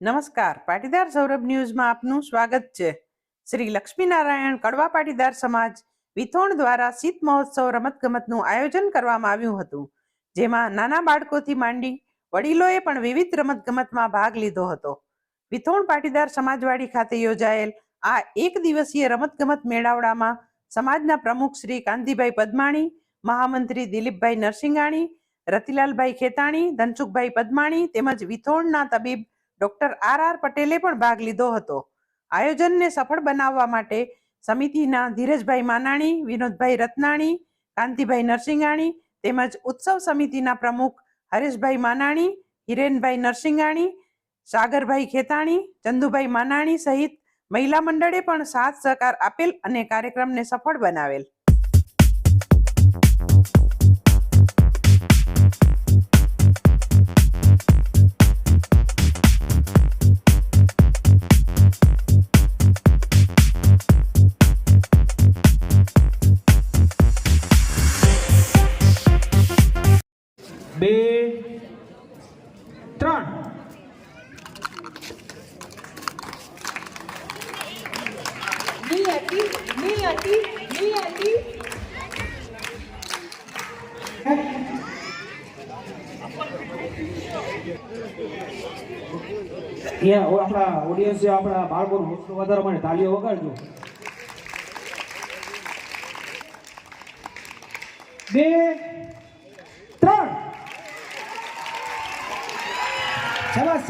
નમસ્કાર. પાટીદાર સૌરભ ન્યૂઝમાં આપનું સ્વાગત છે. શ્રી લક્ષ્મીનારાયણ કડવા પાટીદાર સમાજ વિથોણ દ્વારા શીત મહોત્સવ રમતગમતનું આયોજન કરવામાં આવ્યું હતું, જેમાં નાના બાળકોથી માંડી વડીલોએ પણ વિવિધ રમતગમતમાં ભાગ લીધો હતો. વિથોણ પાટીદાર સમાજવાડી ખાતે યોજાયેલ આ એક દિવસીય રમતગમત મેળાવડામાં સમાજના પ્રમુખ શ્રી કાંતિભાઈ પદમાણી, મહામંત્રી દિલીપભાઈ નરસિંગાણી, રતિલાલભાઈ ખેતાણી, ધનસુખભાઈ પદમાણી તેમજ વિથોણના તબીબ ડોક્ટર આર આર પટેલે પણ ભાગ લીધો હતો. આયોજનને સફળ બનાવવા માટે સમિતિના ધીરજભાઈ માનાણી, વિનોદભાઈ રત્નાણી, કાંતિભાઈ નરસિંગાણી તેમજ ઉત્સવ સમિતિના પ્રમુખ હરેશભાઈ માનાણી, હિરેનભાઈ નરસિંગાણી સાગરભાઈ ખેતાણી, ચંદુભાઈ માનાણી સહિત મહિલા મંડળે પણ સાથ સહકાર આપેલ અને કાર્યક્રમને સફળ બનાવેલ. બે ત્રણ. આપણા ઓડિયન્સ આપણા બાળકોનું વધારે વધારવા માટે તાલીઓ વગાડજો. બે શાબાશ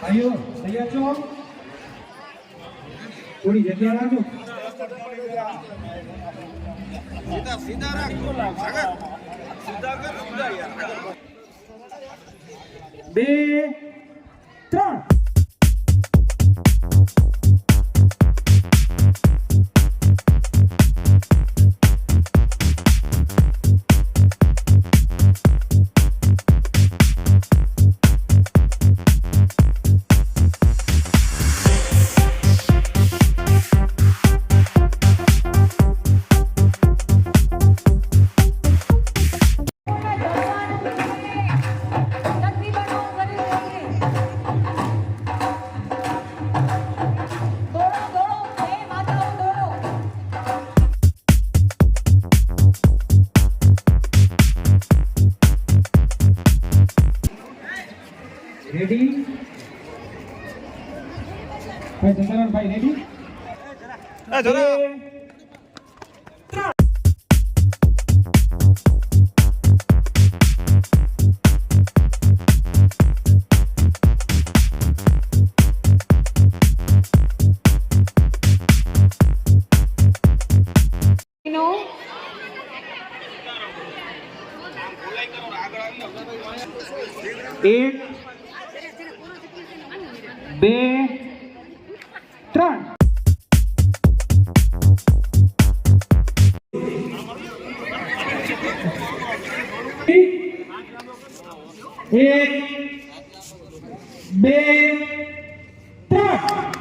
ભાઈઓ તૈયાર છો? થોડી જગ્યા રાખજો. બે ત્રણ. ભાઈ ચંદ્રકાંત ભાઈ રેડી નો એક બે એક બે ત્રણ.